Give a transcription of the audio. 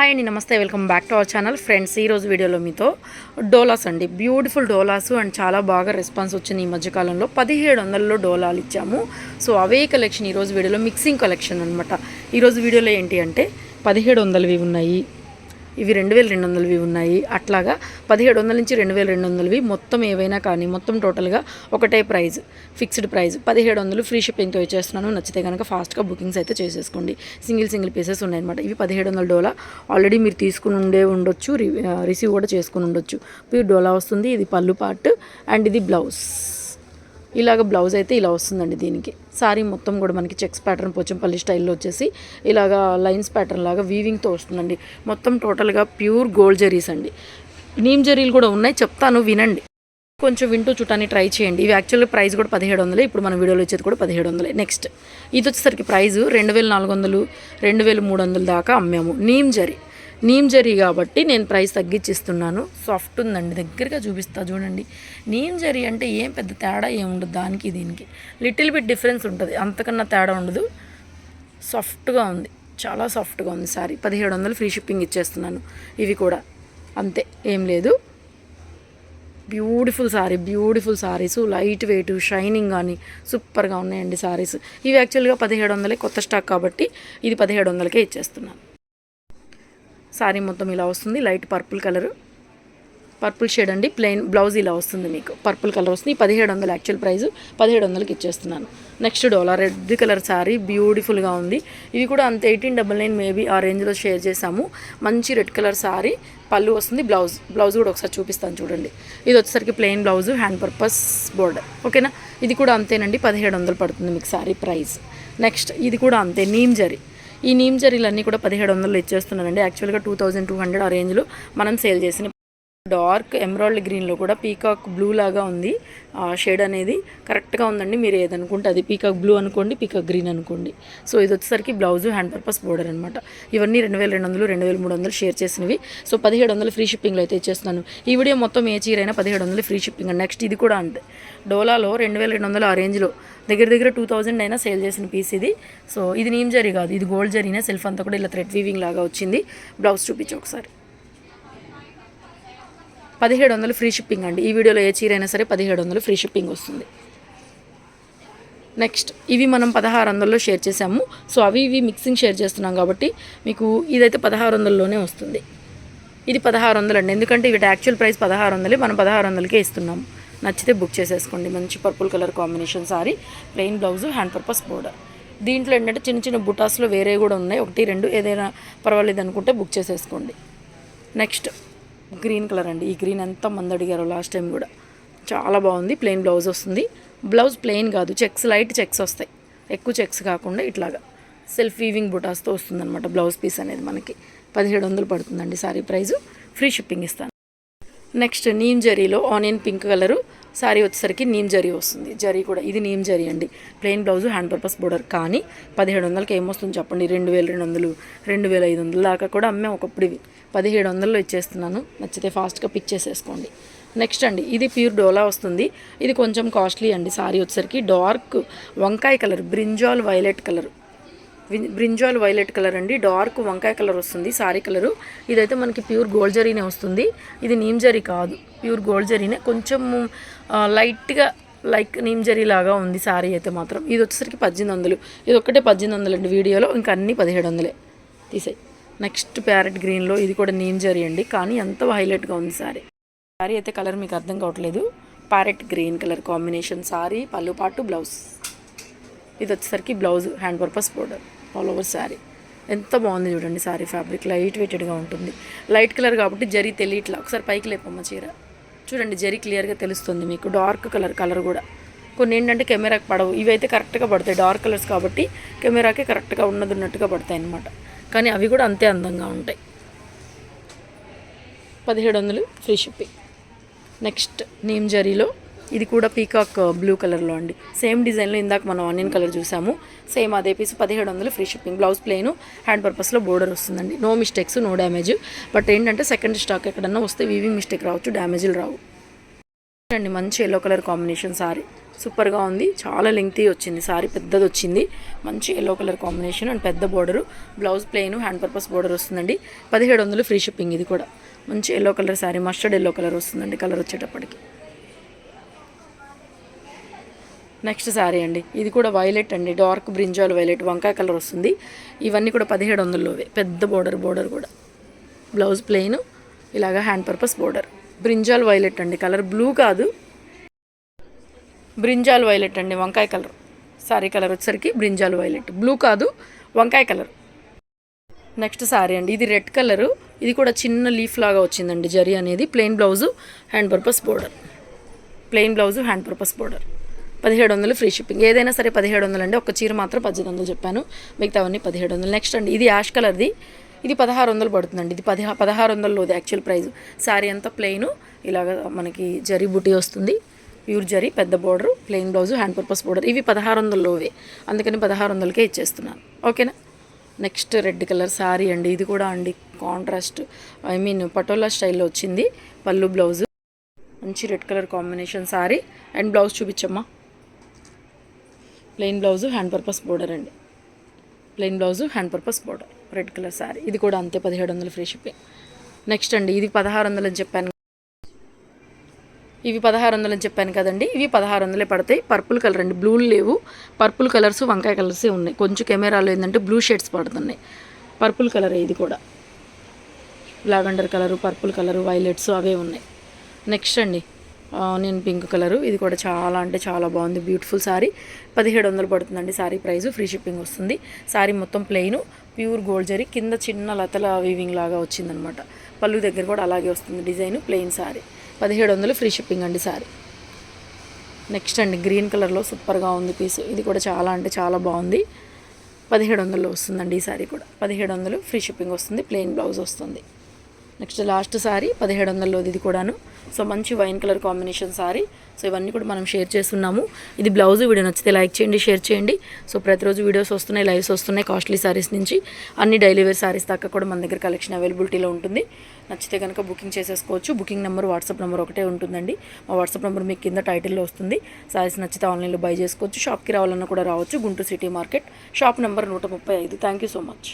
Hi అండి నమస్తే welcome back to our channel. Friends ఈరోజు వీడియోలో మీతో డోలాస్ అండి. బ్యూటిఫుల్ డోలాస్ అండ్ చాలా బాగా రెస్పాన్స్ వచ్చింది ఈ మధ్యకాలంలో. పదిహేడు వందలలో డోలాలు ఇచ్చాము. సో అవే కలెక్షన్ ఈరోజు వీడియోలో మిక్సింగ్ కలెక్షన్ అనమాట ఈరోజు వీడియోలో ఏంటి అంటే పదిహేడు వందలవి ఉన్నాయి. ఇవి రెండు వేల రెండు వందలవి ఉన్నాయి. అట్లాగా పదిహేడు వందల నుంచి రెండు వేల రెండు వందలవి మొత్తం ఏవైనా కానీ మొత్తం టోటల్గా ఒకటే ప్రైజ్ ఫిక్స్డ్ ప్రైజ్. పదిహేడు వందలు ఫ్రీ షిప్పింగ్తో ఇచ్చేస్తున్నాను. నచ్చితే కనుక ఫాస్ట్గా బుకింగ్స్ అయితే చేసేసుకోండి. సింగిల్ సింగిల్ పీసెస్ ఉన్నాయన్నమాట. ఇవి పదిహేడు వందల డోలా. ఆల్రెడీ మీరు తీసుకుని ఉండే ఉండొచ్చు రి- రిసీవ్ కూడా చేసుకుని ఉండొచ్చు. ప్యూర్ డోలా వస్తుంది ఇది పళ్ళు పార్ట్ అండ్ ఇది బ్లౌజ్. ఇలాగ బ్లౌజ్ అయితే ఇలా వస్తుందండి దీనికి. సారీ మొత్తం కూడా మనకి చెక్స్ ప్యాటర్న్ పోచంపల్లి స్టైల్లో వచ్చేసి ఇలాగా లైన్స్ ప్యాటర్న్ లాగా వీవింగ్తో వస్తుందండి. మొత్తం టోటల్గా ప్యూర్ గోల్డ్ జరీస్ అండి. నీమ్ జరీలు కూడా ఉన్నాయి చెప్తాను వినండి. కొంచెం వింటూ చూడటానికి ట్రై చేయండి. ఇవి యాక్చువల్గా ప్రైస్ కూడా పదిహేడు వందలే ఇప్పుడు మన వీడియోలో వచ్చేది కూడా పదిహేడు వందలే. నెక్స్ట్ ఇది వచ్చేసరికి ప్రైస్ రెండు వేల నాలుగు వందలు రెండు వేల మూడు వందల దాకా అమ్మాము. నీమ్ జరీ నీమ్ జరీ కాబట్టి నేను ప్రైస్ తగ్గించిస్తున్నాను. సాఫ్ట్ ఉందండి దగ్గరగా చూపిస్తా చూడండి. నీమ్ జరీ అంటే ఏం పెద్ద తేడా ఏముండదు ఉండదు దానికి దీనికి. లిటిల్ బిట్ డిఫరెన్స్ ఉంటుంది అంతకన్నా తేడా ఉండదు. సాఫ్ట్గా ఉంది చాలా సాఫ్ట్గా ఉంది సారీ. పదిహేడు వందలు ఫ్రీ షిప్పింగ్ ఇచ్చేస్తున్నాను ఇవి కూడా. అంతే ఏం లేదు. Beautiful sari beautiful saris. Lightweight shining కానీ సూపర్గా ఉన్నాయండి సారీస్. ఇవి యాక్చువల్గా పదిహేడు వందలే కొత్త స్టాక్ కాబట్టి ఇది పదిహేడు వందలకే ఇచ్చేస్తున్నాను. శారీ మొత్తం ఇలా వస్తుంది light purple colour. Purple shade అండి ప్లెయిన్ బ్లౌజ్ ఇలా వస్తుంది మీకు. పర్పుల్ కలర్ వస్తుంది పదిహేడు వందలు యాక్చువల్ ప్రైస్ పదిహేడు వందలకి ఇచ్చేస్తున్నాను. నెక్స్ట్ డోలా రెడ్ కలర్ శారీ బ్యూటిఫుల్గా ఉంది. ఇవి కూడా అంత ఎయిటీన్ డబల్ నైన్ మేబీ ఆ రేంజ్లో షేర్ చేసాము మంచి రెడ్ కలర్ శారీ పళ్ళు వస్తుంది బ్లౌజ్ బ్లౌజ్ కూడా ఒకసారి చూపిస్తాను చూడండి. ఇది వచ్చేసరికి plain blouse hand purpose border ఓకేనా ఇది కూడా అంతేనండి పదిహేడు వందలు పడుతుంది మీకు శారీ ప్రైస్ నెక్స్ట్ ఇది కూడా అంతే నీమ్ జరీ ఈ నీమ్ జరీలన్నీ కూడా పదిహేడు వందలు ఇచ్చేస్తున్నానండి యాక్చువల్గా టూ థౌజండ్ టూ హండ్రెడ్ ఆ రేంజ్లో మనం సేల్ చేసిన డార్క్ ఎమరాల్డ్ గ్రీన్లో కూడా పీకాక్ బ్లూ లాగా ఉంది. ఆ షేడ్ అనేది కరెక్ట్గా ఉందండి. మీరు ఏదనుకుంటే అది పీకాక్ బ్లూ అనుకోండి పీకాక్ గ్రీన్ అనుకోండి. సో ఇది వచ్చేసరికి బ్లౌజ్ హ్యాండ్ పర్పస్ బోర్డర్ అనమాట ఇవన్నీ రెండు వేల రెండు వందలు రెండు వేల మూడు వందలు షేర్ చేసినవి. సో పదిహేడు వందలు ఫ్రీ షిప్పింగ్లో అయితే ఇచ్చేస్తున్నాను. ఈ వీడియో మొత్తం ఏ చీరైనా పదిహేడు వందలు ఫ్రీ షిప్పింగ్. నెక్స్ట్ ఇది కూడా అంతే. డోలాలో రెండు వేల రెండు వందలు ఆ రేంజ్లో. దగ్గర దగ్గర టూ థౌజండ్ అయినా సేల్ చేసిన పీస్ ఇది. సో ఇది నీమ్ జరీ కాదు. ఇది గోల్డ్ జరీనే సెల్ఫ్ అంతా కూడా ఇలా థ్రెడ్ వీవింగ్ లాగా వచ్చింది. బ్లౌజ్ చూపించి ఒకసారి. పదిహేడు వందలు ఫ్రీ షిప్పింగ్ అండి. ఈ వీడియోలో ఏ చీర అయినా సరే పదిహేడు వందలు ఫ్రీ షిప్పింగ్ వస్తుంది. నెక్స్ట్ ఇవి మనం పదహారు వందల్లో షేర్ చేసాము సో అవి ఇవి మిక్సింగ్ షేర్ చేస్తున్నాం కాబట్టి మీకు ఇదైతే పదహారు వందల్లోనే వస్తుంది. ఇది పదహారు వందలు అండి. ఎందుకంటే వీటి యాక్చువల్ ప్రైస్ పదహారు వందలే మనం పదహారు వందలకే ఇస్తున్నాము. నచ్చితే బుక్ చేసేసుకోండి. మంచి purple colour combination sari plain blouse hand purpose border దీంట్లో ఏంటంటే చిన్న చిన్న బుటాస్లో వేరే కూడా ఉన్నాయి. ఒకటి రెండు ఏదైనా పర్వాలేదు అనుకుంటే బుక్ చేసేసుకోండి. నెక్స్ట్ గ్రీన్ కలర్ అండి. ఈ గ్రీన్ ఎంత మంది అడిగారు లాస్ట్ టైం కూడా. చాలా బాగుంది. ప్లెయిన్ బ్లౌజ్ వస్తుంది. బ్లౌజ్ ప్లెయిన్ కాదు. చెక్స్ లైట్ చెక్స్ వస్తాయి. ఎక్కువ చెక్స్ కాకుండా ఇట్లాగా. సెల్ఫ్ వీవింగ్ బుటాస్తో వస్తుందన్నమాట బ్లౌజ్ పీస్ అనేది మనకి. పదిహేడు వందలు పడుతుందండి సారీ ప్రైజు. ఫ్రీ షిప్పింగ్ ఇస్తాను. నెక్స్ట్ నీమ్ జరీలో ఆనియన్ పింక్ కలరు. సారీ వచ్చేసరికి నీమ్ జరీ వస్తుంది. జరీ కూడా ఇది నీమ్ జరీ అండి. Plain blouse hand purpose border. కానీ పదిహేడు వందలకి ఏమొస్తుంది చెప్పండి? రెండు వేల రెండు వందలు రెండు వేల ఐదు వందలు దాకా కూడా అమ్మే ఒకప్పుడు ఇవి. పదిహేడు వందల్లో ఇచ్చేస్తున్నాను. నచ్చితే ఫాస్ట్గా పిక్ చేసేసుకోండి. నెక్స్ట్ అండి ఇది ప్యూర్ డోలా వస్తుంది. ఇది కొంచెం కాస్ట్లీ అండి. సారీ వచ్చేసరికి డార్క్ వంకాయ colour brinjal violet colour. Brinjal violet colour అండి. డార్క్ వంకాయ కలర్ వస్తుంది సారీ కలరు. ఇదైతే మనకి ప్యూర్ గోల్డ్ జరీనే వస్తుంది. ఇది నీమ్ జరీ కాదు ప్యూర్ గోల్డ్ జరీనే. కొంచెం లైట్గా లైక్ నీమ్ జరీ లాగా ఉంది సారీ అయితే మాత్రం. ఇది వచ్చేసరికి పద్దెనిమిది వందలు. ఇది ఒక్కటే పద్దెనిమిది వందలు అండి వీడియోలో. ఇంకా అన్నీ పదిహేడు వందలే. తీసాయి. నెక్స్ట్ ప్యారెట్ గ్రీన్లో ఇది కూడా నీమ్ జరీ అండి. కానీ ఎంత హైలైట్గా ఉంది సారీ. సారీ అయితే కలర్ మీకు అర్థం కావట్లేదు. Parrot green colour combination sari పళ్ళు పాటు బ్లౌజ్. ఇది వచ్చేసరికి blouse hand purpose border. All over sari ఎంత బాగుంది చూడండి శారీ ఫ్యాబ్రిక్ లైట్ వెయిటెడ్గా ఉంటుంది. లైట్ కలర్ కాబట్టి జరీ తెలియట్లా. ఒకసారి పైకి లేపమ్మ చీర. చూడండి జరీ క్లియర్గా తెలుస్తుంది మీకు. డార్క్ కలర్ కలర్ కూడా. కొన్ని ఏంటంటే కెమెరాకి పడవు. ఇవైతే కరెక్ట్గా పడతాయి డార్క్ కలర్స్ కాబట్టి కెమెరాకి కరెక్ట్గా ఉన్నది ఉన్నట్టుగా పడతాయి అన్నమాట. కానీ అవి కూడా అంతే అందంగా ఉంటాయి. పదిహేడు వందలు ఫ్రీ షిప్పింగ్ నెక్స్ట్ నీమ్ జరీలో ఇది కూడా పీకాక్ uh, బ్లూ కలర్లో అండి. సేమ్ డిజైన్లో ఇందాక మనం ఆనియన్ కలర్ చూసాము. సేమ్ అదే పీస్ పదిహేడు వందలు free shipping blouse plain hand పర్పస్లో బోర్డర్ వస్తుందండి. No mistakes no damage but ఏంటంటే సెకండ్ స్టాక్ ఎక్కడన్నా వస్తే వీవింగ్ మిస్టేక్ రావచ్చు డ్యామేజ్లు రావు. అండి మంచి ఎల్లో కలర్ కాంబినేషన్ సారీ సూపర్గా ఉంది. చాలా లెంగ్తీ వచ్చింది. సారీ పెద్దది వచ్చింది. మంచి ఎల్లో కలర్ కాంబినేషన్ అండ్ పెద్ద border blouse plain hand purpose border వస్తుందండి. పదిహేడు వందలు ఫ్రీ షిప్పింగ్ ఇది కూడా. మంచి yellow colour sari mustard yellow colour వస్తుందండి కలర్ వచ్చేటప్పటికి. నెక్స్ట్ శారీ అండి. ఇది కూడా వైలెట్ అండి. Dark brinjal violet. వంకాయ కలర్ వస్తుంది. ఇవన్నీ కూడా పదిహేడు వందల్లోవే పెద్ద బోర్డర్ బోర్డర్ కూడా. Blouse plain. ఇలాగా hand purpose border. Brinjal violet అండి. కలర్ బ్లూ కాదు. బ్రింజాల్ వైలెట్ అండి. వంకాయ కలర్. సారీ కలర్ వచ్చేసరికి బ్రింజాల్ వైలెట్. బ్లూ కాదు వంకాయ కలర్. నెక్స్ట్ సారీ అండి. ఇది రెడ్ కలరు. ఇది కూడా చిన్న లీఫ్ లాగా వచ్చిందండి. జరీ అనేది. Plain blouse hand purpose border. Plain blouse hand purpose border. పదిహేడు వందలు ఫ్రీ షిప్పింగ్ ఏదైనా సరే పదిహేడు వందలు అండి. ఒక చీర మాత్రం పద్దెనిమిది వందలు చెప్పాను. మిగతావన్నీ పదిహేడు వందలు. నెక్స్ట్ అండి ఇది యాష్ కలర్ది. ఇది పదహారు వందలు పడుతుందండి. ఇది పదిహా పదహారు వందలలోది యాక్చువల్ ప్రైస్ శారీ అంతా ప్లెయిన్ ఇలాగ మనకి జరీ బుటీ వస్తుంది. ప్యూర్ జరీ పెద్ద border plain blouse hand purpose border ఇవి పదహారు వందలలోవే. అందుకని పదహారు వందలకే ఇచ్చేస్తున్నాను. ఓకేనా నెక్స్ట్ రెడ్ కలర్ శారీ అండి. ఇది కూడా అండి కాంట్రాస్ట్ ఐ మీన్ పటోలా స్టైల్లో వచ్చింది. పళ్ళు బ్లౌజ్ మంచి red colour combination sari and blouse చూపించమ్మా. Plain blouse hand purpose border అండి. Plain blouse hand purpose border red colour sari ఇది కూడా అంతే పదిహేడు వందలు ఫ్రీ షిప్పింగ్. నెక్స్ట్ అండి ఇది పదహారు వందలు అని చెప్పాను. ఇవి పదహారు వందలు అని చెప్పాను కదండి ఇవి పదహారు వందలే పడతాయి. పర్పుల్ కలర్ అండి బ్లూలు లేవు. పర్పుల్ కలర్స్ వంకాయ కలర్సే ఉన్నాయి. కొంచెం కెమెరాలో ఏంటంటే బ్లూ షేడ్స్ పడుతున్నాయి. పర్పుల్ కలర్ ఇది కూడా. Lavender colour purple colour violets అవే ఉన్నాయి. నెక్స్ట్ అండి ఆనియన్ పింక్ కలరు. ఇది కూడా చాలా అంటే చాలా బాగుంది. బ్యూటిఫుల్ సారీ పదిహేడు వందలు పడుతుందండి సారీ ప్రైస్ ఫ్రీ షిప్పింగ్ వస్తుంది. శారీ మొత్తం ప్లెయిన్ ప్యూర్ గోల్డ్ జరీ కింద చిన్న లతల వీవింగ్ లాగా వచ్చిందనమాట. పళ్ళు దగ్గర కూడా అలాగే వస్తుంది డిజైన్ ప్లెయిన్ శారీ పదిహేడు వందలు ఫ్రీ షిప్పింగ్ అండి సారీ నెక్స్ట్ అండి గ్రీన్ కలర్లో సూపర్గా ఉంది పీస్ ఇది కూడా చాలా అంటే చాలా బాగుంది. పదిహేడు వందలు వస్తుందండి ఈ సారీ కూడా. పదిహేడు వందలు ఫ్రీ షిప్పింగ్ వస్తుంది. ప్లెయిన్ బ్లౌజ్ వస్తుంది. నెక్స్ట్ లాస్ట్ సారీ పదిహేడు వందలలోది ఇది కూడాను. సో మంచి wine colour combination sari. So ఇవన్నీ కూడా మనం షేర్ చేస్తున్నాము. ఇది బ్లౌజ్ వీడియో నచ్చితే లైక్ చేయండి షేర్ చేయండి. సో ప్రతిరోజు వీడియోస్ వస్తున్నాయి లైవ్స్ వస్తున్నాయి కాస్ట్లీ సారీస్ నుంచి. అన్ని డైలీ వేర్ సారీస్ దాకా కూడా మన దగ్గర కలెక్షన్ అవైలబిలిటీలో ఉంటుంది. నచ్చితే కనుక బుకింగ్ చేసేసుకోవచ్చు. బుకింగ్ నెంబర్ వాట్సాప్ నెంబర్ ఒకటే ఉంటుందండి. మా వాట్సాప్ నెంబర్ మీకు కింద టైటిల్లో వస్తుంది. సారీస్ నచ్చితే ఆన్లైన్లో బై చేసుకోవచ్చు. షాప్కి రావాలన్నా కూడా రావచ్చు. Guntur city market. Shop number నూట ముప్పై ఐదు. Thank you so much.